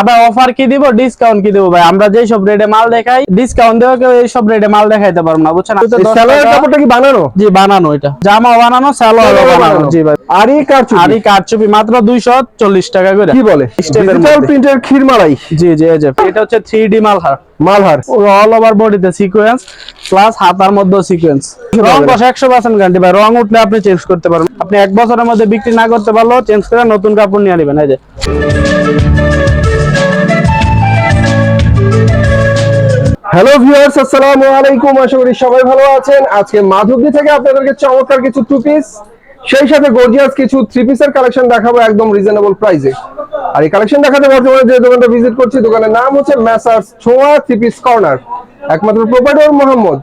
আবার অফার কি দিব? ডিসকাউন্ট কি দিব ভাই? আমরা যেই সব রেটে মাল দেখাই ডিসকাউন্ট দেওয়া কেউ এই সব রেটে মাল দেখাইতে পারব না বুঝছেন? সালোয়ার কাপড়টা কি বানানো? জি বানানো এটা। জামা বানানো সালোয়ার বানানো। জি ভাই। আর কারচুপি? আর কারচুপি মাত্র 240 টাকা করে। কি বলে? ডিজিটাল। প্রিন্টের ক্ষীরমালাই জি জি যে এটা হচ্ছে 3D Malhar. Malhar. All over বডিতে সিকোয়েন্স প্লাস হাতার মধ্যে সিকোয়েন্স রং কষ একশো পার্সেন্ট গ্যারান্টি ভাই। রং উঠলে আপনি চেঞ্জ করতে পারবেন। আপনি এক বছরের মধ্যে বিক্রি না করতে পারলেও চেঞ্জ করে নতুন কাপড় নিয়ে নেবেন এই যে। হ্যালো ভিউয়ার্স আসসালামু আলাইকুম। আশা করি সবাই ভালো আছেন। আজকে মাধবদী থেকে আপনাদেরকে চমৎকার কিছু টু পিস সেই সাথে গর্জিয়াস কিছু থ্রি পিসের কালেকশন দেখাবো একদম রিজনেবল প্রাইসে আর এই কালেকশন দেখাতে বর্তমানে যে দোকানটা ভিজিট করছি দোকানের নাম হচ্ছে messrs Chhoya three piece corner একমাত্র প্রোপাইটর মোহাম্মদ।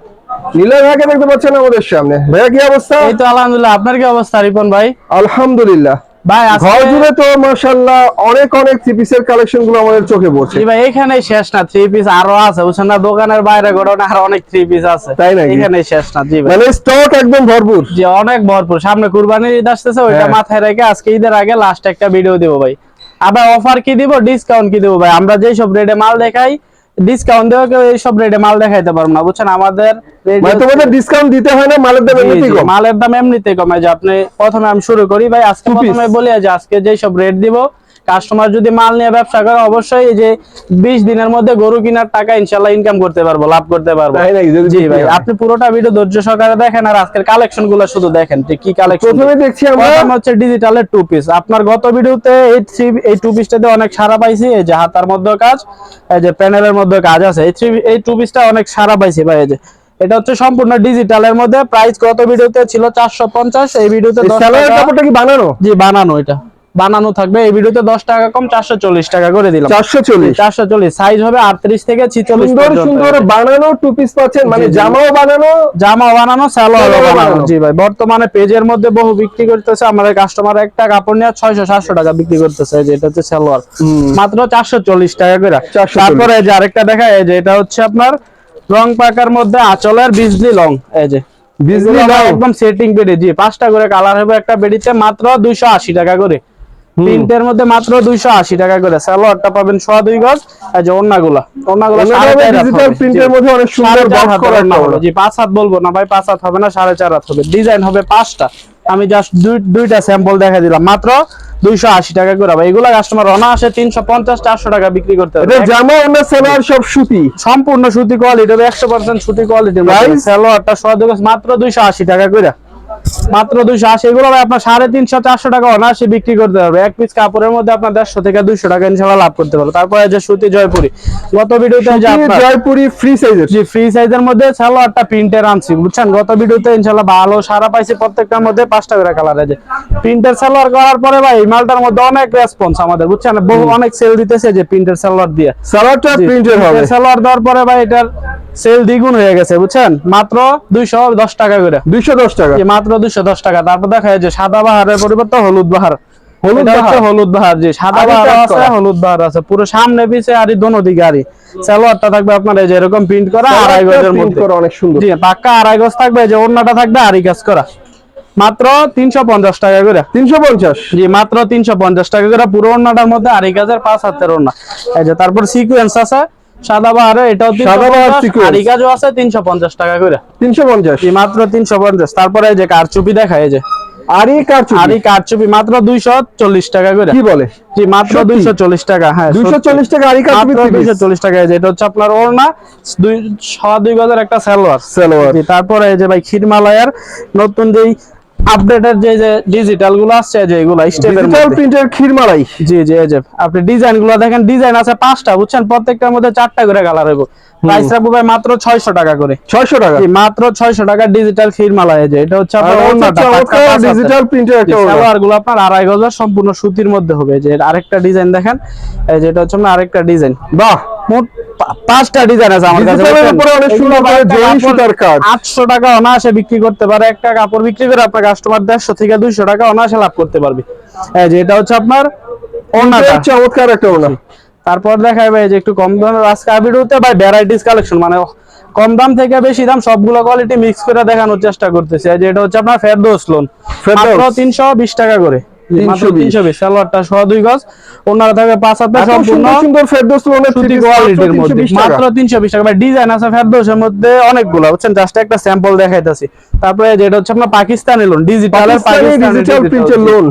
নীলয় ভাইকে দেখতে পাচ্ছেন আমাদের সামনে। ভাইয়া কি অবস্থা? এই তো আলহামদুলিল্লাহ। আপনার কি অবস্থা রিপন ভাই? আলহামদুলিল্লাহ। ভাই ঘর জুড়ে তো মাশাআল্লাহ অনেক অনেক থ্রি পিসের কালেকশনগুলো আমাদের চোখে পড়ছে। ভাই এখানে শেষ না থ্রি পিস আরও আছে বুঝছেন না? দোকানের বাইরে গোডাউনে আরও অনেক থ্রি পিস আছে। তাই নাকি? এখানে শেষ না জি ভাই। মানে স্টক একদম ভরপুর। জি অনেক ভরপুর। সামনে কুরবানির ঈদ আসতেছে ওইটা হ্যাঁ। মাথায় রেখে আজকে ঈদের আগে লাস্ট একটা ভিডিও দিব ভাই। আবার অফার কি দিব ডিসকাউন্ট কি দিব ভাই? আমরা যেই সব রেটে মাল দেখাই ডিসকাউন্ট দেওয়া কেউ এইসব রেটে মাল দেখাইতে পারব না বুঝছেন? আমাদের তোমাদের ডিসকাউন্ট দিতে হয় না মালের দাম এমনিতেই কম? মালের দাম এমনিতেই কমে। যে আপনি প্রথমে আমি শুরু করি ভাই আজকে প্রথমে বলি যে আজকে যেই সব রেট দিব কাস্টমার যদি মাল নিয়ে ব্যবসা করে অবশ্যই এই যে 20 দিনের মধ্যে গরু কেনার টাকা ইনশাআল্লাহ ইনকাম করতে পারব লাভ করতে পারব। জি ভাই আপনি পুরোটা ভিডিও ধৈর্য সহকারে দেখেন আর আজকের কালেকশনগুলো শুধু দেখেন কি কালেকশন প্রথমে দেখছি আমরা হচ্ছে ডিজিটালের টু পিস আপনার গত ভিডিওতে এই থ্রি এই টু পিসটাতে অনেক সারা পাইছি এই যে হাতার মধ্যে কাজ এই যে প্যানেলের মধ্যে কাজ আছে। এই থ্রি এই টু পিসটা অনেক সারা পাইছি ভাই এই যে। এটা হচ্ছে সম্পূর্ণ ডিজিটালের মধ্যে প্রাইস গত ভিডিওতে ছিল চারশো পঞ্চাশ এই ভিডিওতে বানানো? জি বানানো এটা। বানানো থাকবে। এই ভিডিওতে দশ টাকা কম চারশো চল্লিশ টাকা করে দিলাম। চারশো চল্লিশ। চারশো চল্লিশ। সাইজ হবে আটত্রিশ থেকে ছিচল্লিশ সুন্দর সুন্দর বানানো টু পিস পাচ্ছেন মানে। জামাও বানানো। জামা বানানো সালোয়ার বানানো। জি ভাই বর্তমানে পেজের মধ্যে বহু বিক্রি করতেছে। আমাদের কাস্টমার একটা কাপড় নিয়ে ছয়শো সাতশো টাকা বিক্রি করতেছে। যে এটা হচ্ছে সালোয়ার মাত্র চারশো চল্লিশ টাকা করে। 440 তারপরে এই যে আরেকটা দেখা এই যে এটা হচ্ছে আপনার রং পাকার মধ্যে আঁচলের বিজলি লং। এই যে বিজলি long? একদম সেটিং বেডে জি পাঁচটা করে কালার হবে একটা বেডিতে মাত্র দুইশো আশি টাকা করে। প্রিন্টের মধ্যে মাত্র দুইশো আশি টাকা করে। সালোয়ারটা পাবেন সোয়া দুই গজ এই যে সাড়ে চার ডিজিটাল প্রিন্টের মধ্যে অনেক সুন্দর বক্স হাতের করা হলো। জি পাঁচ হাত বলব না ভাই পাঁচ হাত হবে না সাড়ে চার হাত হবে। ডিজাইন হবে পাঁচটা। আমি জাস্ট দুইটা স্যাম্পল দেখা দিলাম। মাত্র দুইশো আশি টাকা করে। ভাই এগুলা কাস্টমার অনা আসে তিনশো পঞ্চাশ চারশো টাকা বিক্রি করতে হবে। জামা অন্য সালোয়ার সব সুতি। সম্পূর্ণ সুতি কোয়ালিটি হবে একশো পার্সেন্ট সুতি কোয়ালিটি? সালোয়ারটা সোয়া দুই গজ মাত্র দুইশো আশি টাকা করে। মাত্র দুইশো আশি। এগুলো ভাই আপনার সাড়ে তিনশো চারশো টাকা অনায়াসে বিক্রি করতে পারবে। এক পিস কাপড়ের মধ্যে আপনার দেড়শো থেকে দুইশো টাকা ইনশাল্লাহ লাভ করতে পারবে। তারপরে যে সুতি জয়পুরি। গত ভিডিওতে জয়পুরি ফ্রি সাইজের জি ফ্রি সাইজের মধ্যে সালোয়ারটা প্রিন্টের আনছি। বুঝছেন? গত ভিডিওতে ইনশাল্লাহ ভালো সারা পাইছি প্রত্যেকটার মধ্যে পাঁচটা করে কালার আছে প্রিন্টের সালোয়ার করার পরে ভাই এই মালটার মধ্যে অনেক রেসপন্স আমাদের বুঝছেন? বহু অনেক সেল দিতেছে যে প্রিন্টের সালোয়ার দিয়ে। সালোয়ারটা প্রিন্টের হবে। সালোয়ার দেওয়ার পরে ভাই এটার সেল দ্বিগুণ হয়ে গেছে বুঝছেন? মাত্র দুইশো দশ টাকা করে। দুইশো দশ টাকা? মাত্র দুইশো দশ টাকা। তারপর দেখা যায় যে সাদা বাহারের পরিবর্তে হলুদ বাহার। হলুদ বাহার? হলুদ বাহার জি সাদা বাহার আছে হলুদ বাহার আছে। পুরো সামনে পিছে আর দোনো দিকে আরি সালোয়ারটা থাকবে আপনার এই যে এরকম প্রিন্ট করা আড়াই গজের মধ্যে। করা অনেক সুন্দর। জি পাক্কা আড়াই গজ থাকবে যে ওড়নাটা থাকবে আড়ি কাজ করা। মাত্র তিনশো পঞ্চাশ টাকা করে। তিনশো পঞ্চাশ? জি মাত্র তিনশো পঞ্চাশ টাকা করে পুরো ওড়নাটার মধ্যে আড়াই গাজের পাঁচ হাতের ওড়না। এই যে তারপর সিকুয়েন্স আছে। সাদা এটাও সাদা বাহার আছে টাকা করে। মাত্র তারপরে এই যে কারচুপি দেখায় এই যে। আর এই কারচুপি? আর কারচুপি মাত্র দুইশো চল্লিশ টাকা করে। কি বলে? জি মাত্র সত্যি? দুইশো চল্লিশ টাকা হ্যাঁ দুইশো সত্যি। চল্লিশ টাকা আর কারচুপি টাকা এই যে এটা হচ্ছে আপনার ওড়না দুই দুই গজের একটা সালোয়ার। সালোয়ার। জি, তারপরে এই যে ভাই খিরমালয়ের নতুন যেই আপডেটের যে যে ডিজিটালগুলো আসছে যে এগুলো স্টেপের ডিজিটাল প্রিন্টের ক্ষীরমালাই জি জি এই যে আপনি ডিজাইনগুলো দেখেন ডিজাইন আছে পাঁচটা বুঝছেন? প্রত্যেকটার মধ্যে চারটা করে কালার হইব। প্রাইস রাখব ভাই মাত্র ছয়শো টাকা করে। ছয়শো টাকা? মাত্র ছয়শো টাকা ডিজিটাল খিরমালা এই যে। এটা হচ্ছে আপনার। ডিজিটাল প্রিন্টের একটা সালোয়ারগুলো আপনার আড়াই গজার সম্পূর্ণ সুতির মধ্যে হবে যে আরেকটা ডিজাইন দেখেন এই যে এটা হচ্ছে আপনার আরেকটা ডিজাইন বাহ! মোট পাঁচটা ডিজাইন আছে আমার কাছে সুতার কাজ। 800 টাকা অনায়াসে বিক্রি করতে পারে একটা কাপড় বিক্রি করে আপনার কাস্টমার 150 থেকে 200 টাকা অনায়াসে লাভ করতে পারবে। এই যে এটা হচ্ছে আপনার চমৎকার একটা ওড়না। তারপর দেখা যাবে যে একটু কম দামের আজকে ভিডিওতে ভাই ভ্যারাইটিস কালেকশন মানে কম দাম থেকে বেশি দাম সবগুলো কোয়ালিটি মিক্স করে দেখানোর চেষ্টা করতেছি। এই যে এটা হচ্ছে আপনার ফেরদৌস লোন ফেরদৌস। মাত্র 320 টাকা করে। মাত্র 320 তিনশো বিশ। সালোয়ারটা সোয়া দুই গজ। ওনারা থাকবে পাঁচ হাতে সম্পূর্ণ সুন্দর সুন্দর সুতি কোয়ালিটির মধ্যে। মাত্র তিনশো বিশ টাকা। ডিজাইন আছে ফেরদৌসের মধ্যে অনেকগুলো বুঝছেন? জাস্ট একটা স্যাম্পল দেখাইতেছি। তারপরে যেটা হচ্ছে আপনার পাকিস্তানি লোন ডিজিটাল ডিজিটাল প্রিন্টের লোন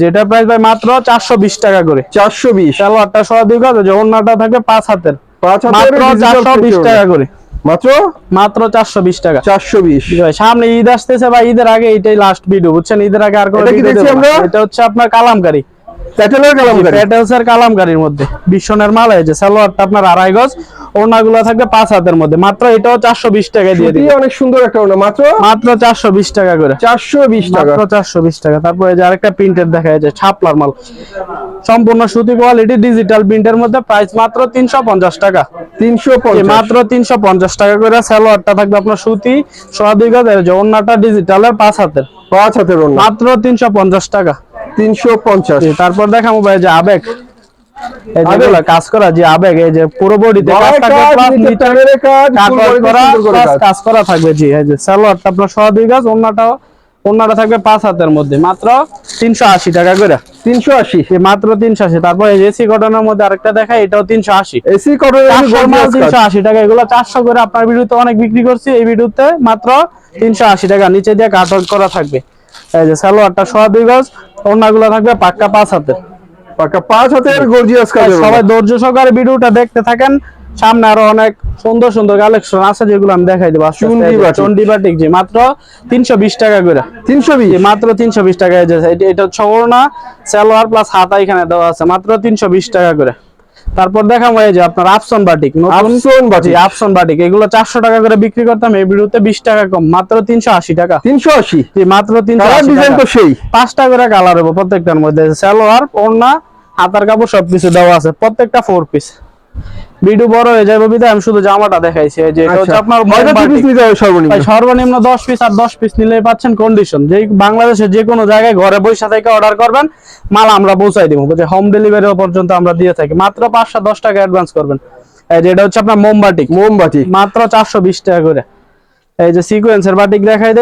যেটা প্রাইস ভাই মাত্র চারশো বিশ টাকা করে। চারশো বিশ। সালোয়ারটা সোয়া দুই গজ ওনাটা থাকবে পাঁচ হাতের। পাঁচ হাতের চারশো বিশ টাকা করে। মাত্র? মাত্র চারশো বিশ টাকা। চারশো বিশ। সামনে ঈদ আসতেছে বা ঈদের আগে এটাই লাস্ট ভিডিও বুঝছেন? ঈদের আগে আর? এটা হচ্ছে আপনার কালামকারী। প্যাটেলের কালামকারী? প্যাটেলস এর কালামকারীর মধ্যে। বিশ্বনের মাল এই সালোয়ারটা আপনার আড়াই গজ ওড়নাগুলো থাকবে পাঁচ হাতের মধ্যে। মাত্র এটাও চারশো বিশ টাকা দিয়ে সুতি অনেক সুন্দর একটা ওড়না। মাত্র? মাত্র চারশো বিশ টাকা করে। চারশো বিশ টাকা। চারশো বিশ টাকা। তারপরে যে আরেকটা প্রিন্টের দেখা যায় ছাপলার মাল। সম্পূর্ণ সুতি কোয়ালিটি ডিজিটাল প্রিন্টের মধ্যে প্রাইস মাত্র তিনশো পঞ্চাশ টাকা। তিনশো মাত্র তিনশো পঞ্চাশ টাকা করে সালোয়ারটা থাকবে আপনার সুতি সোয়া দুই গজ ওড়নাটা ডিজিটালের পাঁচ হাতের। পাঁচ হাতের মাত্র তিনশো পঞ্চাশ টাকা। তিনশো পঞ্চাশ। তারপর দেখাবো ভাই যে আবেগ। কাজ করা যে আবেগ এই যে পুরো বডিতে কাজ করা থাকবে জি এই যে সালোয়ারটা আপনার দুই গাছ অন্যটাও অন্যটা থাকবে পাঁচ হাতের মধ্যে মাত্র তিনশো আশি টাকা করে। তিনশো আশি। মাত্র তিনশো আশি তারপর এসি কটনের মধ্যে আরেকটা দেখাই এটাও তিনশো আশি। এসি কটনের তিনশো আশি টাকা এগুলো চারশো করে আপনার ভিডিওতে অনেক বিক্রি করছি এই ভিডিওতে মাত্র তিনশো আশি টাকা নিচে দিয়ে কাট করা থাকবে। এই যে সালোয়ারটা সোয়া দুই গজ থাকবে পাক্কা পাঁচ হাতে। পাকা পাঁচ হাতের গর্জিয়াস কাজের সবাই ধৈর্য সহকারে ভিডিওটা দেখতে থাকেন। সামনে আরও অনেক সুন্দর সুন্দর কালেকশন আছে যেগুলো আমি দেখাই দেবো। চন্ডি বাটিক জি মাত্র তিনশো বিশ টাকা করে। তিনশো বিশ? মাত্র তিনশো বিশ টাকা। যে এটা- হচ্ছে সালোয়ার প্লাস হাতা এখানে দেওয়া আছে মাত্র তিনশো বিশ টাকা করে। তারপর দেখাবো এই যে আপনার আফসন বাটিক আফসন বাটিক। আফসন বাটিক এগুলো চারশো টাকা করে বিক্রি করতাম এই ভিডিওতে বিশ টাকা কম মাত্র তিনশো আশি টাকা। তিনশো আশি? জি, মাত্র তিনশো ডিজাইন টাকা। তো সেই। পাঁচটা করে কালার হবে প্রত্যেকটার মধ্যে সালোয়ার ওড়না হাতার কাপড় সবকিছু দেওয়া আছে প্রত্যেকটা ফোর পিস ভিডিও বড় হয়ে যাবে বিধায় আমি শুধু জামাটা দেখাইছি যে এটা হচ্ছে আচ্ছা। আপনার কয়টা পিস নিতে হবে সর্বনিম্ন? ভাই সর্বনিম্ন দশ পিস আর দশ পিস নিলে পাচ্ছেন কন্ডিশন যে বাংলাদেশের যে কোনো জায়গায় ঘরে বসে থেকে অর্ডার করবেন মাল আমরা পৌঁছাই দিব। যে হোম ডেলিভারি পর্যন্ত আমরা দিয়ে থাকি। মাত্র পাঁচশো দশ টাকা অ্যাডভান্স করবেন। এই যে এটা হচ্ছে আপনার মোমবাটি মোমবাতি। মাত্র চারশো বিশ টাকা করে। এই যে সিকোয়েন্সের বাটিক দেখাই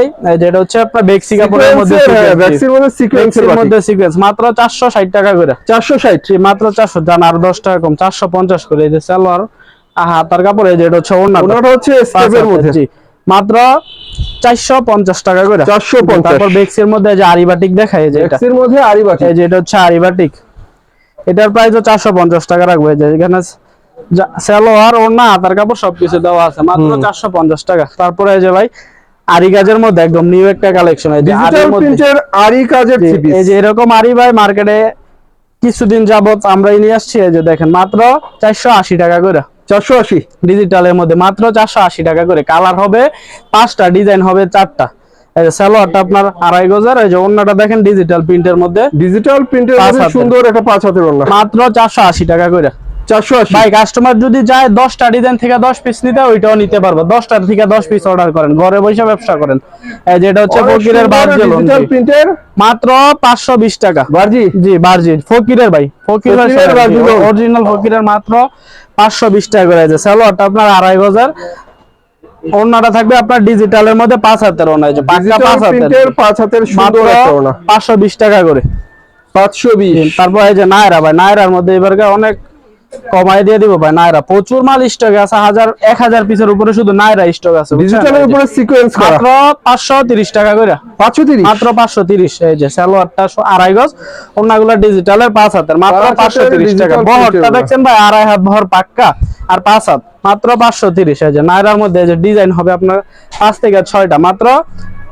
এটা হচ্ছে আপনার বেক্সি কাপড়ের মধ্যে ভ্যাকসিন মধ্যে সিকোয়েন্সের মধ্যে সিকোয়েন্স মাত্র চারশো ষাট টাকা করে। চারশো ষাট। জি, মাত্র চারশো। জান আর দশ টাকা কম। চারশো পঞ্চাশ করে। এই যে সালোয়ার আহা তার কাপড় এই যে এটা হচ্ছে ওড়না হচ্ছে স্টেপের মধ্যে। মাত্র চারশো পঞ্চাশ টাকা করে। 450 তারপর বেক্সের মধ্যে যে আরিবাটিক এই যে এটা। মধ্যে আরি বাটি এই যে এটা হচ্ছে আরিবাটিক এটার প্রাইস চারশো পঞ্চাশ টাকা রাখব। যে এখানে সালোয়ার ওড়না হাতার কাপড় সবকিছু দেওয়া আছে মাত্র চারশো পঞ্চাশ টাকা। তারপরে যে ভাই আরি কাজের মধ্যে একদম নিউ একটা কালেকশন আরি কাজের এই যে এরকম আরি ভাই মার্কেটে কিছুদিন যাবত আমরাই নিয়ে আসছি এই যে দেখেন মাত্র চারশো আশি টাকা করে। চারশো আশি? ডিজিটালের মধ্যে মাত্র চারশো আশি টাকা করে। কালার হবে পাঁচটা ডিজাইন হবে চারটা। সালোয়ারটা আপনার আড়াই গজার এই যে অন্যটা দেখেন ডিজিটাল প্রিন্টের মধ্যে। ডিজিটাল প্রিন্টের সুন্দর একটা পাঁচ হাতের মাত্র চারশো আশি টাকা করে। চারশো আশি। ভাই কাস্টমার যদি ডিজাইন থেকে দশ পিস নিতে ওইটাও নিতে পারব। থেকে দশ পিস অর্ডার করেন। ঘরে বসে ব্যবসা করেন। এই যে এটা হচ্ছে ফকিরের ডিজিটাল প্রিন্টের মাত্র পাঁচশো বিশ টাকা। বার্জি জি বার্জিন ফকিরের ভাই। ফকিরের। অরিজিনাল ফকিরের মাত্র পাঁচশো বিশ টাকা করে আছে। আপনার আড়াই গজার ওড়নাটা থাকবে আপনার ডিজিটালের মধ্যে পাঁচ হাতের ওড়না। এই যে পাক্কা ডিজিটাল পাঁচ হাতের। পাঁচ হাতের মাত্র সুন্দর একটা ওড়না। পাঁচশো বিশ টাকা করে। পাঁচশো বিশ। তারপর এই যে নায়রা ভাই নায়রার মধ্যে এবার অনেক কমাই দিয়ে দিব ভাই নায়রা প্রচুর মাল স্টক আছে হাজার এক হাজার পিসের উপরে শুধু নায়রা স্টক আছে ডিজিটালের উপরে সিকোয়েন্স করা। মাত্র পাঁচশো তিরিশ টাকা করে পাঁচশো তিরিশ? মাত্র পাঁচশো তিরিশ এই যে সালোয়ারটা আড়াই গজ অন্যগুলো ডিজিটালের পাঁচ হাতের মাত্র পাঁচ পাঁচশো হাতের তিরিশ টাকা। বহরটা দেখছেন ভাই আড়াই হাত বহর পাক্কা আর পাঁচ হাত মাত্র পাঁচশো তিরিশ এই যে নায়রার মধ্যে যে ডিজাইন হবে আপনার পাঁচ থেকে ছয়টা মাত্র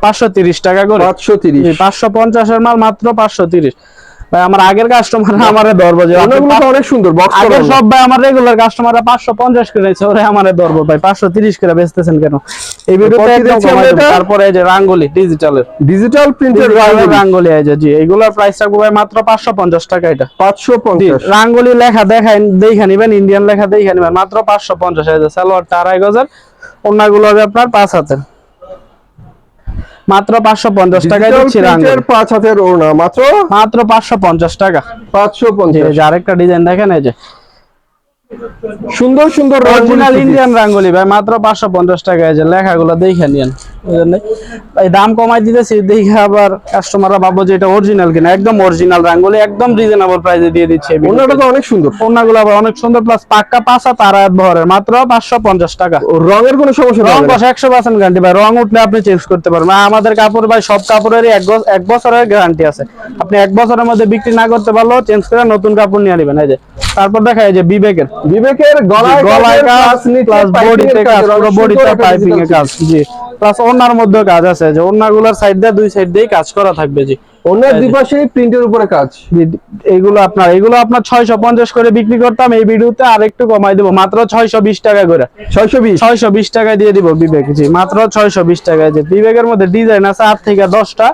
পাঁচশো তিরিশ টাকা করে। পাঁচশো তিরিশ। পাঁচশো পঞ্চাশের মাল মাত্র পাঁচশো তিরিশ। ভাই আমার আগের কাস্টমার আমারে ধরবো যে অনেক সুন্দর বক্স করা সব ভাই আমার রেগুলার কাস্টমাররা পাঁচশো পঞ্চাশ করে নিচ্ছে ওরে আমারে ধরবো ভাই পাঁচশো তিরিশ করে বেচতেছেন কেন? এই ভিডিওতে? তারপরে যে রাঙ্গুলি ডিজিটালের ডিজিটাল প্রিন্টের রাঙ্গুলি। এই যে জি এগুলোর প্রাইস থাকবে ভাই মাত্র পাঁচশো পঞ্চাশ টাকা এটা। পাঁচশো জি, পঞ্চাশ। রাঙ্গুলি লেখা দেখাই দেখে নিবেন ইন্ডিয়ান লেখা দেখে নিবেন মাত্র পাঁচশো পঞ্চাশ এই যে সালোয়ারটা আড়াই গজার অন্যগুলো হবে আপনার পাঁচ হাতের। মাত্র পাঁচশো পঞ্চাশ টাকা দিচ্ছি পাঁচ হাতের ওড়না মাত্র? মাত্র পাঁচশো পঞ্চাশ টাকা। পাঁচশো পঞ্চাশ। আরেকটা ডিজাইন দেখেন এই যে সুন্দর সুন্দর অরিজিনাল ইন্ডিয়ান রাঙ্গুলি ভাই মাত্র পাঁচশো পঞ্চাশ টাকা যে লেখাগুলো দেখে নিন দাম কমাই দিতেছি দেখে আবার কাস্টমাররা ভাববো যে এটা অরিজিনাল কিনা একদম অরিজিনাল রাঙ্গুলি একদম রিজনেবল প্রাইসে দিয়ে দিচ্ছে ওনাটা তো অনেক সুন্দর। ওড়নাগুলো আবার অনেক সুন্দর প্লাস পাক্কা পাঁচা তারা বহরের মাত্র পাঁচশো পঞ্চাশ টাকা। রঙের কোনো সমস্যা রং একশো পার্সেন্ট গ্যারান্টি ভাই রং উঠলে আপনি চেঞ্জ করতে পারবেন। আমাদের কাপড় ভাই সব কাপড়েরই এক এক বছরের গ্যারান্টি আছে। আপনি এক বছরের মধ্যে বিক্রি না করতে পারলেও চেঞ্জ করে নতুন কাপড় নিয়ে নেবেন এই যে। তারপর দেখা যায় যে বিবেকের। বিবেকের গলায় গলায় কাজ plus প্লাস বডিতে কাজ কাজ, পুরো বডিতে পাইপিং এর কাজ জি। প্লাস ওনার মধ্যে কাজ আছে যে ওনাগুলোর সাইড দিয়ে দুই সাইড দিয়ে কাজ করা থাকবে জি। ওনার দুপাশে প্রিন্টের উপরে কাজ। জি, এইগুলো আপনার এগুলো আপনার ছয়শো পঞ্চাশ করে বিক্রি করতাম এই ভিডিওতে আর একটু কমাই দেবো। মাত্র ছয়শো বিশ টাকা করে। ছয়শো বিশ? ছয়শো বিশ টাকায় দিয়ে দিব বিবেক জি। মাত্র ছয়শো বিশ টাকায় যে বিবেকের মধ্যে ডিজাইন আছে আট থেকে দশটা।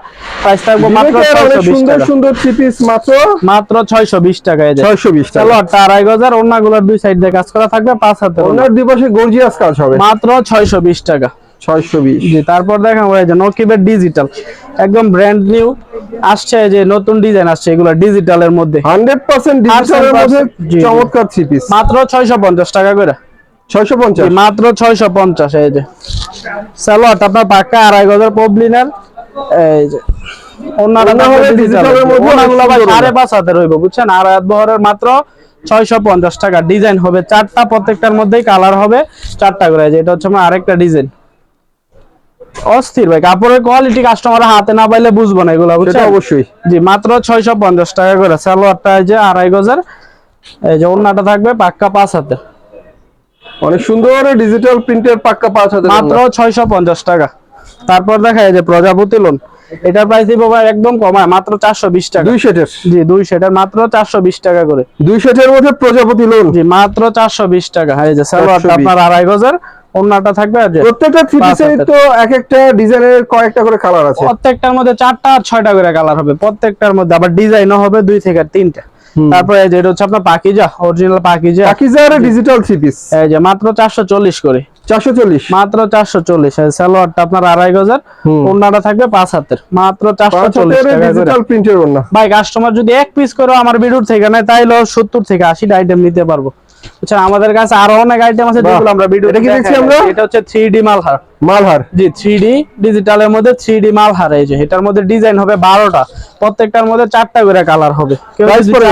প্রাইস থাকব মাত্র বিবেকের ছয়শো অনেক বিশ সুন্দর সুন্দর থ্রি পিস মাত্র মাত্র ছয়শো বিশ টাকায় যে ছয়শো বিশ টাকা। চলো আটটা আড়াই গজার অন্যগুলোর দুই সাইড দিয়ে কাজ করা থাকবে পাঁচ হাতে ওনার দুপাশে গর্জিয়াস কাজ হবে। মাত্র ছয়শো বিশ টাকা। ছয়শো বিশ। জি তারপর দেখেন ওই যে নকিবের ডিজিটাল একদম ব্র্যান্ড নিউ আসছে যে নতুন ডিজাইন আসছে এগুলো ডিজিটালের মধ্যে। হান্ড্রেড পার্সেন্ট ডিজিটালের মধ্যে 100% জি, জি। চমৎকার থ্রি পিস মাত্র ছয়শো পঞ্চাশ টাকা করে। ছয়শো পঞ্চাশ। জি, মাত্র ছয়শো পঞ্চাশ এই যে। আপনার আড়াই গজার পবলিনের এই মাত্র ছয়শো পঞ্চাশ টাকা। ডিজাইন হবে চারটা প্রত্যেকটার মধ্যেই কালার হবে চারটা করে। এই এটা হচ্ছে আমার আরেকটা ডিজাইন অস্থির ভাই কাপড়ের কোয়ালিটি কাস্টমার হাতে না পাইলে বুঝব না এগুলো সেটা বুঝছেন? অবশ্যই। জি মাত্র ছয়শো পঞ্চাশ টাকা করে। সালোয়ারটা এই যে আড়াই গজার এই যে ওড়নাটা থাকবে পাক্কা পাঁচ হাতে। অনেক সুন্দর ডিজিটাল প্রিন্টের পাক্কা পাঁচ হাতে মাত্র ছয়শো পঞ্চাশ টাকা। তারপর দেখা যায় যে প্রজাপতি লোন এটার প্রাইস দিব ভাই একদম কমায় মাত্র চারশো বিশ টাকা। দুই সেটের। জি দুই সেটার মাত্র চারশো বিশ টাকা করে। দুই সেটের মধ্যে প্রজাপতি লোন জি মাত্র চারশো বিশ টাকা। এই যে সালোয়ারটা আপনার আড়াই গজার। ওড়নাটা থাকবে আর প্রত্যেকটা থ্রি পিসের তো এক একটা ডিজাইনের কয়েকটা করে কালার আছে। প্রত্যেকটার মধ্যে চারটা আর ছয়টা করে কালার হবে প্রত্যেকটার মধ্যে। আবার ডিজাইনও হবে দুই থেকে তিনটা। তারপরে এই যে এটা হচ্ছে আপনার পাকিজা অরিজিনাল পাকিজা। পাকিজার ডিজিটাল থ্রি পিস এই যে মাত্র চারশো চল্লিশ করে। চারশো চল্লিশ। মাত্র চারশো চল্লিশ সালোয়ারটা আপনার আড়াই গজার। থাকবে পাঁচ হাতের। মাত্র চারশো চল্লিশ টাকা ডিজিটাল প্রিন্টের ভাই কাস্টমার যদি এক পিস করে আমার ভিডিওর থেকে নেয় তাইলে সত্তর থেকে আশিটা আইটেম নিতে পারব। আচ্ছা, আমাদের কাছে আরও অনেক আইটেম আছে আমরা ভিডিও আমরা? এটা হচ্ছে 3D মালহার। মালহার। জি 3D ডিজিটালের মধ্যে 3D মালহার এই যে। এটার মধ্যে ডিজাইন হবে 12টা প্রত্যেকটার মধ্যে 4টা করে কালার হবে। প্রাইস পড়ে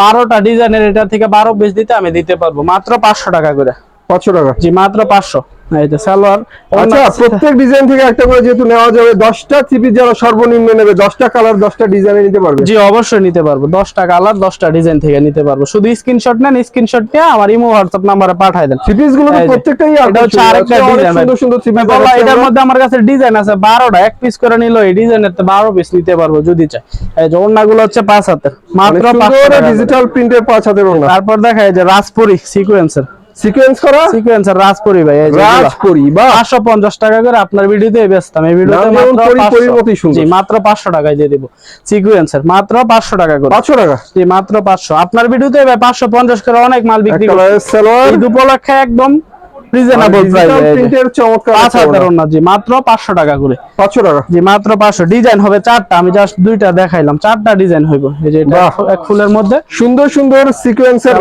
12টা ডিজাইনের এটা থেকে 12 পিস দিতে আমি দিতে পারব। মাত্র 500 টাকা করে। 500 টাকা। জি মাত্র 500 ডিজাইন আমার কাছে ডিজাইন আছে 12টা এক পিস করে নিলো এই ডিজাইনের পিস নিতে পারব যদি চাই এই গুলো হচ্ছে পাঁচ হাতের মাত্র ডিজিটাল প্রিন্টের পাঁচ হাতের তারপর দেখা যায় রাজপুরি সিকোয়েন্সার সিকোয়েন্স করা? সিকোয়েন্সার রাজপুরি ভাই এই যে রাজপুরি বা পাঁচশো পঞ্চাশ টাকা করে আপনার ভিডিওতে বেচতাম এই ভিডিওতে মাত্র পরিপতি 500 সুন্দর। জি মাত্র পাঁচশো টাকায় দিয়ে দেব। সিকোয়েন্সার মাত্র পাঁচশো টাকা করে। পাঁচশো টাকা? জি মাত্র পাঁচশো। আপনার ভিডিওতে ভাই পাঁচশো পঞ্চাশ করে অনেক মাল বিক্রি করে সেলর উপলক্ষে একদম রিজনেবল প্রাইস প্রিন্টের চমৎকার 5000 না জি মাত্র 500 টাকা করে। 500 টাকা। জি মাত্র 500 ডিজাইন হবে চারটা আমি জাস্ট দুইটা দেখাইলাম। চারটা ডিজাইন হইব। এই যে এটা এক ফুলের মধ্যে। সুন্দর সুন্দর সিকোয়েন্সের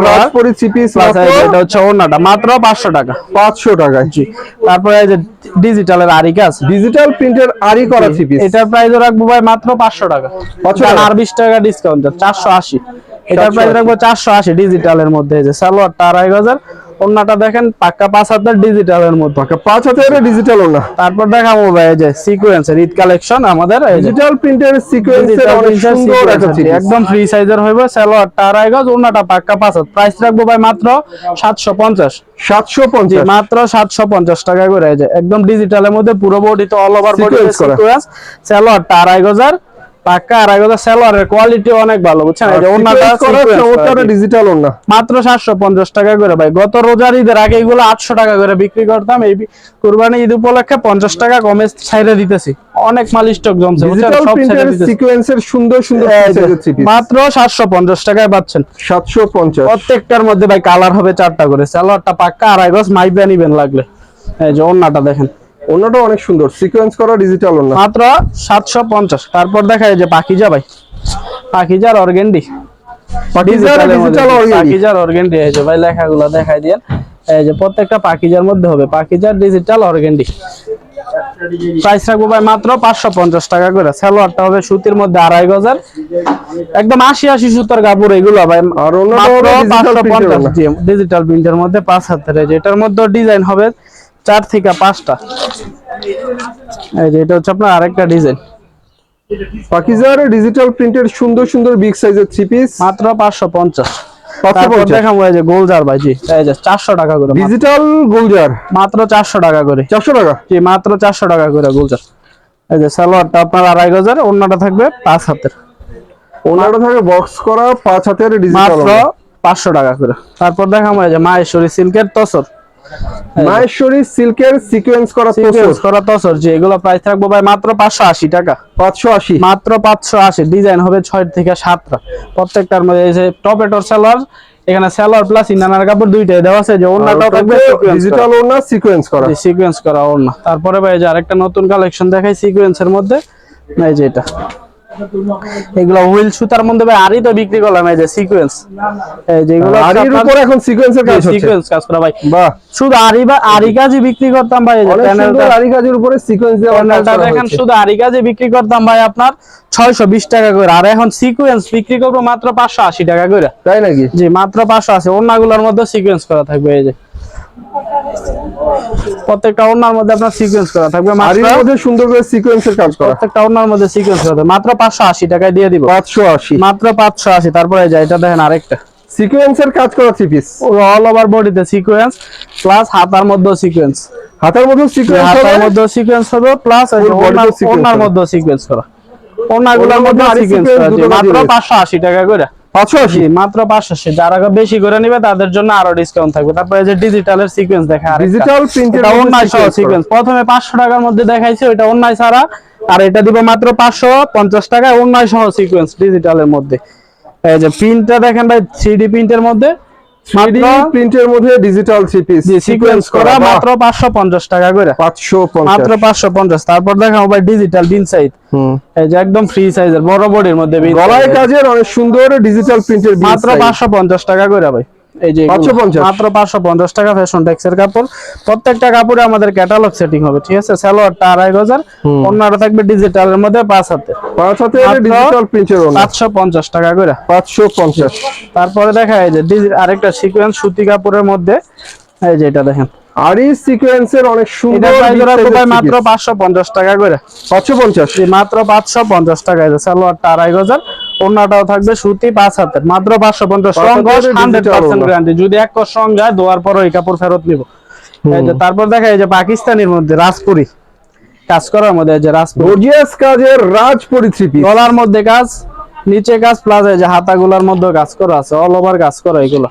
এটা হচ্ছে ওনাটা মাত্র 500 টাকা। 500 টাকা জি তারপরে এই যে ডিজিটালের আরি ডিজিটাল প্রিন্টের আরি করা এটার প্রাইস রাখব ভাই মাত্র 500 টাকা। 500 টাকা। আর 20 টাকা ডিসকাউন্ট 480 এটার প্রাইস রাখব 480 ডিজিটালের মধ্যে এই যে সালোয়ারটা 2500 ওন্নাটা দেখেন পাক্কা পাঁচ হাতের ডিজিটালের মধ্যে পাক্কা পাঁচ হাতের ডিজিটাল ওন্না তারপর দেখাবো ভাই এই যে সিকোয়েন্সের ঈদ কালেকশন আমাদের ডিজিটাল প্রিন্টের সিকোয়েন্সের একদম ফ্রি সাইজের হইবে সালোয়ারটা আড়াই গজ ওন্নাটা পাক্কা পাঁচ হাজার প্রাইস রাখব ভাই মাত্র 750 750 মাত্র 750 টাকা করে যায় যে একদম ডিজিটালের মধ্যে পুরো বডিতে অল ওভার বডি সিকোয়েন্স সালোয়ারটা আড়াই গজার সালোয়ারের কোয়ালিটি অনেক ভালো বুঝছেন? এই যে sequence ডিজিটাল ওনা মাত্র সাতশো পঞ্চাশ টাকা করে ভাই। গত রোজার ঈদের আগে এগুলো আটশো টাকা করে বিক্রি করতাম। এই কুরবানি ঈদ উপলক্ষে পঞ্চাশ টাকা কমে দিতেছি। অনেক মাল স্টক জমছে বুঝছেন? সব সিকোয়েন্সের সুন্দর সুন্দর মাত্র সাতশো পঞ্চাশ টাকায় পাচ্ছেন। সাতশো পঞ্চাশ। প্রত্যেকটার মধ্যে ভাই কালার হবে চারটা করে। সালোয়ারটা পাক্কা আড়াই গজ মাইপা নিবেন লাগলে। এই যে ওন্নাটা দেখেন। ওনাটা অনেক সুন্দর। সিকোয়েন্স করা ডিজিটাল ওনা মাত্র সাতশো পঞ্চাশ। তারপর দেখা যায় যে পাখিজা ভাই। পাখিজার অর্গেন্ডি। অর্গেন্ডি। এই যে ভাই লেখাগুলো দেখাই এই যে প্রত্যেকটা মধ্যে হবে। Digital organdie. প্রাইস রাখব ভাই মাত্র পাঁচশো পঞ্চাশ টাকা করে। সালোয়ারটা হবে সুতির মধ্যে আড়াই গজার। একদম আশি আশি সুতার কাপড় এগুলো ভাই। ডিজিটাল প্রিন্টের মধ্যে। পাঁচ হাতের। এই যে এটার মধ্যে ডিজাইন হবে। চার থেকে পাঁচটা। এই যে এটা হচ্ছে আপনার আরেকটা ডিজাইন। পাকিজার ডিজিটাল প্রিন্টের সুন্দর সুন্দর বিগ সাইজের থ্রি পিস মাত্র পাঁচশো পঞ্চাশ। তারপর পঞ্চাশ। দেখাবো এই যে গোলজার ভাই জি এই যে চারশো টাকা করে মাত্র- ডিজিটাল গোলজার। মাত্র চারশো টাকা করে। চারশো টাকা? জি মাত্র চারশো টাকা করে গোলজার। এই যে সালোয়ারটা আপনার আড়াই গজার অন্যটা থাকবে পাঁচ হাতের। ওনাটা থাকে বক্স করা পাঁচ হাতের ডিজিটাল মাত্র পাঁচশো টাকা করে। তারপর দেখাবো এই যে মাহেশ্বরী সিল্কের তসর। মাহেশ্বরী সিল্কের সিকোয়েন্স করা সিকোয়েন্স করা তসর জি এগুলো প্রাইস থাকব ভাই মাত্র পাঁচশো আশি টাকা। পাঁচশো আশি। মাত্র পাঁচশো আশি ডিজাইন হবে ছয় থেকে সাতটা। প্রত্যেকটার মধ্যে এই যে টপেটোর সালোয়ার এখানে সালোয়ার প্লাস ইনানার কাপড় দুইটাই দেওয়া আছে যে অন্যটাও থাকবে ডিজিটাল ওনা সিকোয়েন্স করা। সিকোয়েন্স করা ওড়না। তারপরে ভাই যে আরেকটা নতুন কালেকশন দেখাই সিকোয়েন্সের মধ্যে। এই যে এটা। এগুলো হুইল সুতার মধ্যে ভাই আরই তো বিক্রি করলাম এই যে সিকোয়েন্স এই যেগুলো আর এর উপর এখন সিকোয়েন্সের কাজ হচ্ছে। সিকোয়েন্স কাজ করা ভাই। বাহ। শুধু আরি বা আরি কাজই বিক্রি করতাম ভাই এই যে প্যানেলটা আরি কাজের উপরে সিকোয়েন্স দিয়ে প্যানেলটা দেখেন শুধু আরি কাজে বিক্রি করতাম ভাই আপনার ছয়শো বিশ টাকা করে। আর এখন সিকোয়েন্স বিক্রি করব মাত্র পাঁচশো আশি টাকা করে। তাই নাকি? জি মাত্র পাঁচশো আছে। ওড়নাগুলোর মধ্যে সিকোয়েন্স করা থাকবে এই যে। প্রত্যেকটা ওড়নার মধ্যে আপনার সিকোয়েন্স করা থাকবে মাত্র মধ্যে সুন্দর করে সিকোয়েন্সের কাজ করা। প্রত্যেকটা ওড়নার মধ্যে সিকোয়েন্স করা মাত্র পাঁচশো আশি টাকায় দিয়ে দিব। পাঁচশো আশি। মাত্র পাঁচশো আশি তারপরে এই যে এটা দেখেন আরেকটা। সিকোয়েন্সের কাজ করা থ্রি পিস অল ওভার বডিতে সিকোয়েন্স প্লাস হাতার মধ্যেও সিকোয়েন্স হাতের মধ্যে সিকোয়েন্স হাতার মধ্যে সিকোয়েন্স হবে প্লাস ওড়নার মধ্যে সিকোয়েন্স করা। ওড়নাগুলোর মধ্যে মধ্যে সিকোয়েন্স করা। মাত্র দিবে। পাঁচশো আশি টাকা করে। পাঁচশো আশি? জি মাত্র পাঁচশো আশি। যারা বেশি করে নেবে তাদের জন্য আরও ডিসকাউন্ট থাকবে। তারপরে যে ডিজিটালের সিকোয়েন্স দেখা ডিজিটাল প্রিন্টের অন্যায় সিকোয়েন্স প্রথমে পাঁচশো টাকার মধ্যে দেখাইছে ওইটা অন্যায় ছাড়া। আর এটা দিব মাত্র পাঁচশো পঞ্চাশ টাকায় অন্যায় সহ সিকোয়েন্স ডিজিটালের মধ্যে। এই যে প্রিন্টটা দেখেন ভাই 3D প্রিন্টের মধ্যে। প্রিন্টের মধ্যে ডিজিটাল থ্রি পিস সিকোয়েন্স করা মাত্র পাঁচশো পঞ্চাশ টাকা করে। মাত্র পঞ্চাশ। পাঁচশো পঞ্চাশ। তারপর দেখাবো ভাই ডিজিটাল বিন সাইজ হুম। এই যে একদম ফ্রি সাইজের বড় বডির মধ্যে গলায় কাজের অনেক সুন্দর ডিজিটাল প্রিন্টের মাত্র পাঁচশো পঞ্চাশ টাকা করে ভাই। এই যে 550 টাকা ফ্যাশন টেক্সের কাপড়। প্রত্যেকটা কাপড়ে আমাদের ক্যাটালগ সেটিং হবে ঠিক আছে? সালোয়ারটা 2500 অন্যটা থাকবে ডিজিটালের মধ্যে পাঁচ হাতে। পাঁচ হাতে ডিজিটাল প্রিন্টের ওনা। 550 টাকা করে। 550 তারপরে দেখা এই যে আরেকটা সিকোয়েন্স সুতি কাপড়ের মধ্যে। এই যে এটা দেখেন। আর এই সিকোয়েন্সের অনেক সুন্দর মাত্র 550 টাকা করে। 550 মাত্র 550 টাকা এটা সালোয়ারটা 2500 অন্যটাও থাকবে সুতি পাঁচ হাতের। মাত্র পাঁচশো পঞ্চাশ। হান্ড্রেড গ্যারান্টি যদি এক কষ্ট রং যায় দোয়ার পর ওই কাপড় ফেরত নিব। তারপর দেখা যায় যে পাকিস্তানের মধ্যে রাজপুরি। কাজ করার মধ্যে যে রাজপুরি। কাজের রাজপুরি থ্রি পিস গলার মধ্যে কাজ নিচে কাজ প্লাস যে হাতাগুলার মধ্যে কাজ করা আছে। অল ওভার কাজ করা এগুলো।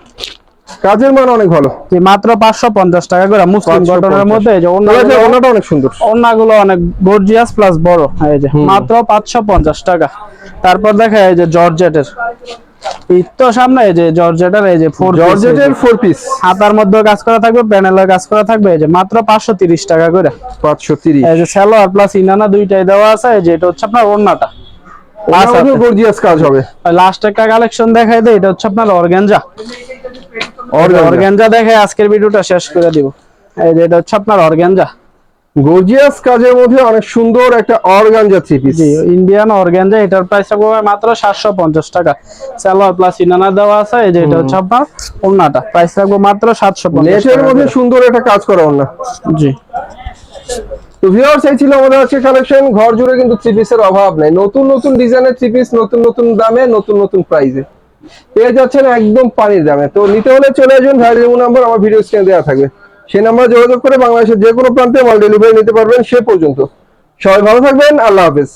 কাজের মান অনেক ভালো। জি, মাত্র পাঁচশো পঞ্চাশ টাকা করে মুসলিম 550 কটনের মধ্যে এই যে ওনাটা অনেক সুন্দর। ওড়নাগুলো অনেক গর্জিয়াস প্লাস বড়। এই যে মাত্র পাঁচশো পঞ্চাশ টাকা। তারপর দেখা এই যে জর্জেটের। তো সামনে এই যে জর্জেটের এই যে ফোর জর্জেটের ফোর পিস হাতার মধ্যে কাজ করা থাকবে প্যানেলের কাজ করা থাকবে। এই যে মাত্র পাঁচশো তিরিশ টাকা করে। পাঁচশো তিরিশ। এই যে সালোয়ার প্লাস ইনানা দুইটাই দেওয়া আছে। এই যে এটা হচ্ছে আপনার ওড়নাটা। গর্জিয়াস কাজ হবে। লাস্ট একটা কালেকশন দেখাই দেয় এটা হচ্ছে আপনার অর্গানজা অর্গানজা দেখে আজকের ভিডিওটা শেষ করে দিব। এই যে এটা হচ্ছে আপনার অর্গানজা। গর্জিয়াস কাজের মধ্যে অনেক সুন্দর একটা অর্গানজা থ্রি পিস জি ইন্ডিয়ান অর্গানজা এটার প্রাইস মাত্র সাতশো পঞ্চাশ টাকা। সালোয়ার প্লাস ইনানা দেওয়া আছে এই যে এটা হচ্ছে আপনার ওড়নাটা। প্রাইস রাখব মাত্র সাতশো পঞ্চাশ নেটের মধ্যে সুন্দর একটা কাজ করা না জি। তো ভিউয়ার্স এই ছিল আমাদের আজকে কালেকশন ঘর জুড়ে কিন্তু থ্রি পিসের অভাব নেই। নতুন নতুন ডিজাইনের থ্রি পিস নতুন নতুন দামে নতুন নতুন প্রাইসে পেয়ে যাচ্ছেন একদম পানির দামে। তো নিতে হলে চলে আসুন, ভাইয়ের নাম্বার আমার ভিডিও স্ক্রিনে দেওয়া থাকবে। সেই নাম্বারে যোগাযোগ করে বাংলাদেশের যে কোনো প্রান্তে মাল ডেলিভারি নিতে পারবেন সে পর্যন্ত। সবাই ভালো থাকবেন, আল্লাহ হাফেজ।